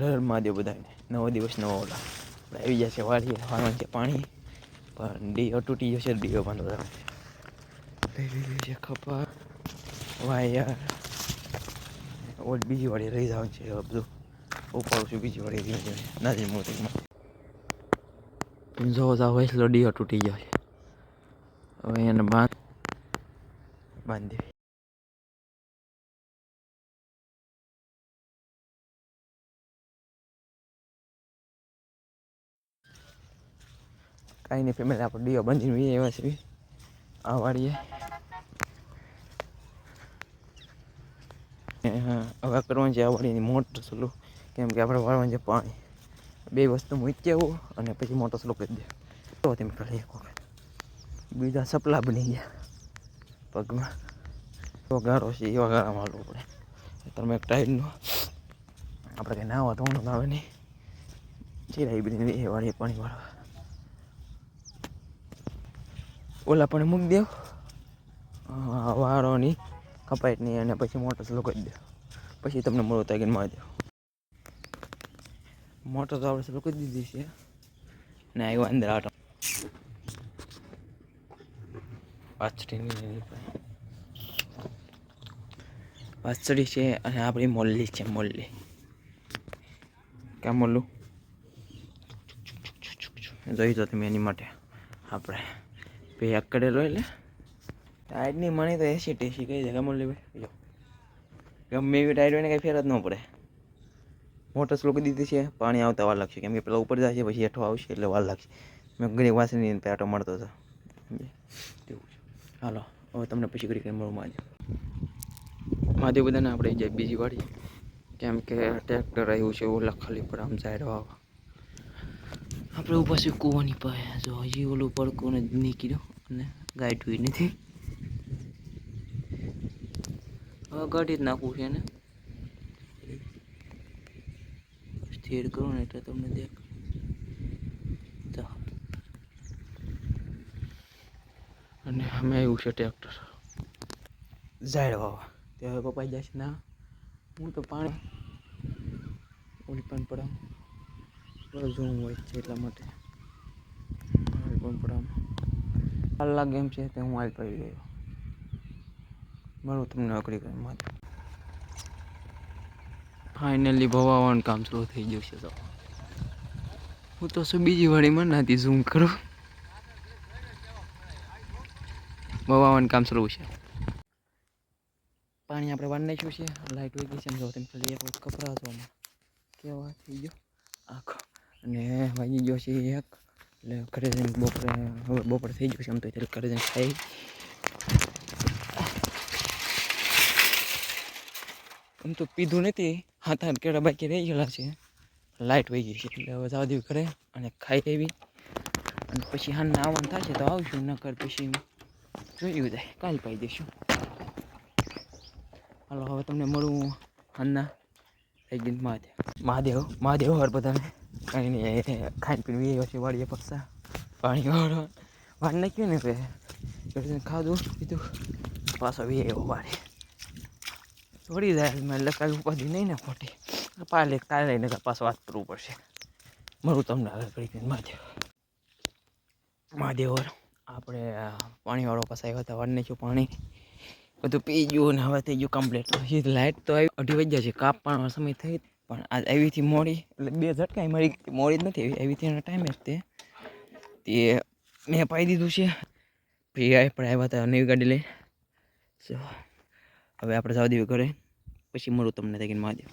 હર મહાદેવ બધાને. નવો દિવસ, નવો ઓલા. આપણે આવી જશે છે, વાળીએ, વાળવાનું છે પાણી પણ ડીઓ તૂટી જશે ડીઓ બાંધો છે લઈ લીધી છે ખપા વાયર ઓલ બીજી વાળી રહી જવાનું છે બધું ઉપાડું છું, બીજી વાળી રહી ધીમે નાની મોટીમાં જો જાવ એટલો ડીઓ તૂટી જશે હવે એને બાંધ બાંધી કાંઈ નહીં ફેમિલી આપણે ડીઓ બાંધીને વી એવા છે આ વાળીએ હવે કરવાનું છે આ વાળીની મોટર સ્લો કેમ કે આપણે વાળવાનું છે પાણી. બે વસ્તુ મૂકી આવું અને પછી મોટર સ્લો કરી દે. તો તેમ કરી એક વખત. બીજા સપલા બની ગયા પગમાં. તો ગારો છે, એવા ગાળામાં હાલવું પડે. તમે એક ટાઈડનો આપણે કંઈ નાવા ધોવાનું આવે નહીં. ચીરાઈ બની એ વાળીએ પાણી વાળવા. ઓલા પણ મૂકી દેવ વાળોની કપાટની અને પછી મોટર સ્લો કરી દો. પછી તમને મળો તાગીને મારી દો મોટર તો આપણે સ્લો કરી દીધી છે. ને આવ્યો અંદર આટો. વાછડીની વાછડી છે અને આપણી મોલ્લી છે, મોલ્લી. ક્યાં મોલ્લું? જોઈ તો તમે એની માટે. આપણે પેક કરેલો એટલે. ટાયરની મણી તો એસી ટેસી કઈ છે ગમો ભાઈ. જો. ગમે એવી ટાયર હોય ને કંઈ ફેર જ ન પડે. મોટર સ્લો કરી દીધી છે, પાણી આવતા વાર લાગશે. કેમ કે પેલા ઉપર છે, પછી હેઠો આવશે એટલે વાર લાગશે. મેં ઘણી વાસણી પેટો મળતો હતો. હાલો, હવે તમને પછી કરી કંઈ મળું માજે મહાદેવ બધાને આપણે જે બીજી વાળી કેમ કે ટ્રેક્ટર આવ્યું છે, ઓલા ખાલી પર આમ સાઈડ વાવા આપણે ઉપર છે કૂવાની પાસે. જો હજી ઓલું પડકું ને નીકળ્યો. ગાય ધોઈ નથી. હવે કાઢી જ નાખવું છે ને. સ્થિર કરું ને એટલે તમને દેખ. અને અમે આવ્યું છે ટ્રેક્ટર. ઝાડ વાવા તે હવે પપ્પા જાય છે ના હું તો પાણી ઓલી પણ પડામ જોવું હોય છે એટલા માટે. પણ પડામ હાલ ગેમ છે તે હું હાલ પડી ગયો મારું તમને અકડી કરી માટે ફાઇનલી ભવાવાનું કામ શરૂ થઈ ગયું છે તો. હું તો શું બીજી વાળીમાં નથી ઝૂમ કરું. ભવાવાનું કામ શરૂ છે. પાણી આપણે વાળ નાખ્યું છે. લાઇટ વેગી છે સૌથી તેમ ખાલી એક કપરા હતો કેવા થઈ ગયો? આખો. અને વાગી ગયો છે એક. એટલે ઘરે જઈને બપોરે, હવે બપોરે થઈ ગયું છે આમ તો ત્યારે ઘરે જઈને ખાઈ. આમ તો પીધું નથી. હાથ હાથ કેળા બાકી રહી ગયેલા છે. લાઇટ વહી ગઈ છે એટલે હવે જવા દેવી ઘરે અને ખાઈ લેવી. અને પછી હાલ આવવાનું થશે તો આવશું, નકર પછી જોયું જાય. કાલ પાઈ દઈશું. હાલો, હવે તમને મળું હાલના. એક દિન મહાદેવ. મહાદેવ મહાદેવ હર બધાને. કંઈ નહીં ખાઈ પીને વી છે વાળીએ પક્ષા પાણી વાળવા વાર નાખ્યું ને કે ખાધું પીધું પાછો વી એવો વાળી છોડી જાય એટલે કાંઈ ઉપાધિ નહીં ને ખોટી પાલે કાલે લઈને પાછો વાત કરવું પડશે મળું તમને કરી કરીને મહાદેવ મહાદેવ આપણે પાણીવાળો પાસે આવ્યા હતા વાર નાખ્યું પાણી બધું પી ગયું ને હવે થઈ ગયું કમ્પ્લીટ પછી લાઇટ તો આવી અઢી વાગ્યા છે કાપવાનો સમય થઈ પણ આજ આવીથી મોડી, એટલે બે ઝટકાઈ મળી મોડી જ નથી આવી, આવીથી એના ટાઈમે જ તે. તે મેં પાઈ દીધું છે. પીઆઈ પણ આવ્યા હતા નવી ગાડી લઈ. સો હવે આપણે જવા દેવી ઘરે. પછી મળું તમને ત્યાં મહાદેવ.